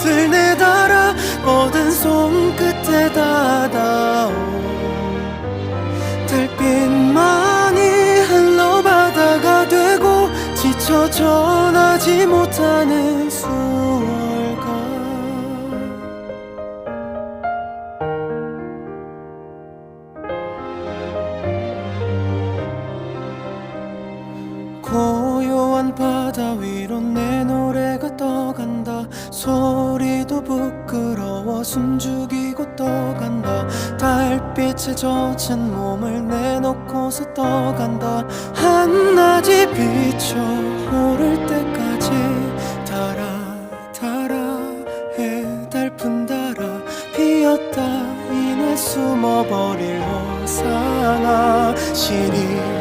빛을 내달아 모든 손끝에 닿아오. 달빛만이 흘러 바다가 되고 지쳐 전하지 못하는 수월과 고요한 밤. 부끄러워 숨죽이고 떠간다. 달빛에 젖은 몸을 내놓고서 떠간다. 한낮이 비춰 오를 때까지 달아 달아 해달픈 달아. 피었다 이내 숨어버릴 호사나. 시리